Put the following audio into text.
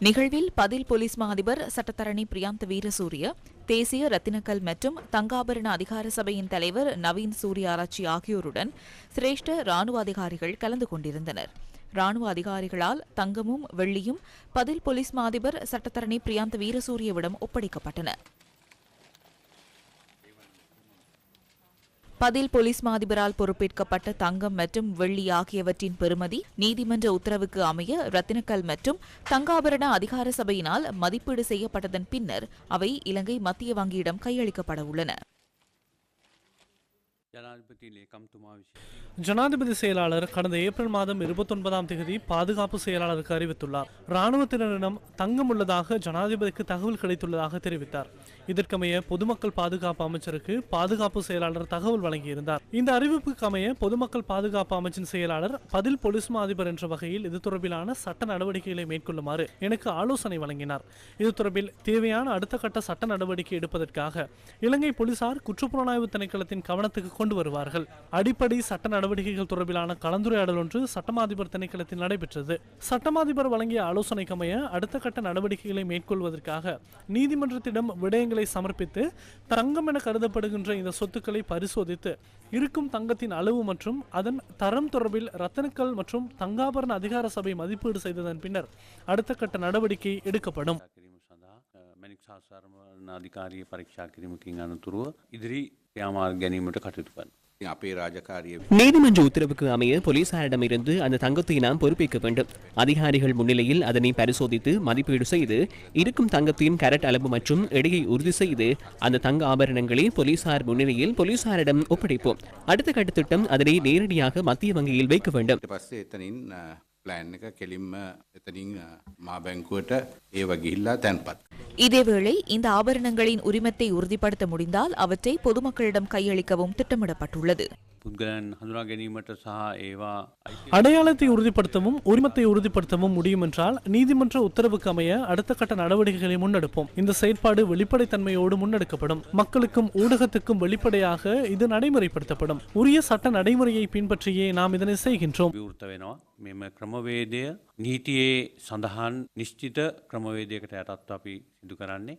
நிகழ்வில் பதில் போலீஸ் மா அதிபர் சட்டத்தரணி பிரியாந்த் வீரசூரிய தேசிய ரத்தினக்கல் மற்றும் தங்காபரண அதிகார சபையின் தலைவர் நவீன் சூரிய ஆராய்ச்சி ஆகியோருடன் சிரேஷ்ட ராணுவ அதிகாரிகள் கலந்து கொண்டிருந்தனர். ராணுவ அதிகாரிகளால் தங்கமும் வெள்ளியும் பதில் போலீஸ் மா அதிபர் சட்டத்தரணி பிரியாந்த் வீரசூரியவிடம் ஒப்படைக்கப்பட்டன. பதில் போலீஸ் மாதிபரால் பொறுப்பேற்கப்பட்ட தங்கம் மற்றும் வெள்ளி ஆகியவற்றின் பெறுமதி நீதிமன்ற உத்தரவுக்கு அமைய ரத்தினக்கல் மற்றும் தங்காபரண அதிகார சபையினால் மதிப்பீடு செய்யப்பட்டதன் பின்னர் அவை இலங்கை மத்திய வங்கியிடம் கையளிக்கப்பட உள்ளன. ஜனாதிபதி செயலாளர் கடந்த ஏப்ரல் மாதம் இருபத்தி ஒன்பதாம் தேதி பாதுகாப்பு செயலாளருக்கு அறிவித்துள்ளார். ராணுவத்தினரிடம் தங்கம் உள்ளதாக ஜனாதிபதிக்கு தகவல் கிடைத்துள்ளதாக தெரிவித்தார். இதற்கமைய பொதுமக்கள் பாதுகாப்பு அமைச்சருக்கு பாதுகாப்பு செயலாளர் தகவல் வழங்கியிருந்தார். இந்த அறிவிப்புக்கு அமைய பொதுமக்கள் பாதுகாப்பு அமைச்சின் செயலாளர் பதில் போலீஸ் மா அதிபர் என்ற வகையில் இது தொடர்பிலான சட்ட நடவடிக்கைகளை மேற்கொள்ளுமாறு எனக்கு ஆலோசனை வழங்கினார். இது தொடர்பில் தேவையான அடுத்த கட்ட சட்ட நடவடிக்கை எடுப்பதற்காக இலங்கை போலீசார் குற்றப்புலனாய்வு திணைக்களத்தின் கவனத்துக்கு கொண்டு வருவார்கள். அடிப்படை சட்ட நடவடிக்கைகள் தொடர்பிலான கலந்துரையாடல் ஒன்று சட்டமாதிபர் திணைக்களத்தில் நடைபெற்றது. சட்டமாதிபர் வழங்கிய ஆலோசனைக்கமைய அடுத்த கட்ட நடவடிக்கைகளை மேற்கொள்வதற்காக நீதிமன்றத்திடம் விடயங்கள் மனுக்களை சமர்ப்பித்து தங்கம் என கருதப்படுகின்ற இந்த சொத்துக்களை பரிசோதித்து இருக்கும் தங்கத்தின் அளவு மற்றும் அதன் தரம் தொடர்பில் ரத்தனக்கல் மற்றும் தங்காபரண அதிகார சபை மதிப்பீடு செய்ததன் பின்னர் அடுத்த கட்ட நடவடிக்கை எடுக்கப்படும். அதிகாரிய பரீட்சா கிரிமுக்கிங் அனுத்துருவ இதிரி வியாபார கனிமட்டு கட்டுப்பான் அப்பே ராஜகாரிய நீதிமன்ற உத்தரவுக்கு அமைய போலீசாரிடமிருந்து அந்த தங்கத்தை நாம் பொறுப்பேற்க வேண்டும். அதிகாரிகள் முன்னிலையில் அதனை பரிசோதித்து மதிப்பீடு செய்து இருக்கும் தங்கத்தின் கரட் அளவு மற்றும் எடையை உறுதி செய்து அந்த தங்க ஆபரணங்களை போலீசார் முன்னிலையில் போலீசாரிடம் ஒப்படைப்போம். அடுத்த கட்ட திட்டம் அதனை நேரடியாக மத்திய வங்கியில் வைக்க வேண்டும். ප්ලෑන් එක කෙලින්ම එතනින් අ, මා බැංකුවට ඒව ගිහිල්ලා තැන්පත්. இதேவேளை இந்த ஆபரணங்களின் உரிமத்தை உறுதிப்படுத்த முடிந்தால் அவற்றை பொதுமக்களிடம் கையளிக்கவும் திட்டமிடப்பட்டுள்ளது පුද්ගලයන් හඳුනා ගැනීමට සහ ඒවා අයිති அடையாளத்தை உறுதிப்படுத்தவும் உரிமத்தை உறுதிப்படுத்தவும் முடியும் என்றால் நீதிமன்ற உத்தரவுக்கு அமைய அடுத்த கட்ட நடவடிக்கைகளை முன்னெடுப்போம் இந்த செயற்பாடு வெளிப்படைத்தன்மையோடு முன்னெடுக்கப்படும் மக்களுக்கும் ஊடகத்துக்கும் வெளிப்படையாக இது நடைமுறைப்படுத்தப்படும் உரிய சட்ட நடைமுறையை பின்பற்றியே நாம் இதனை செய்கின்றோம் විවෘත වෙනවා මෙම ක්‍රමවේදය නීතියේ සඳහන් නිශ්චිත ක්‍රමවේදයකට යටත්ව අපි සිදු කරන්නේ.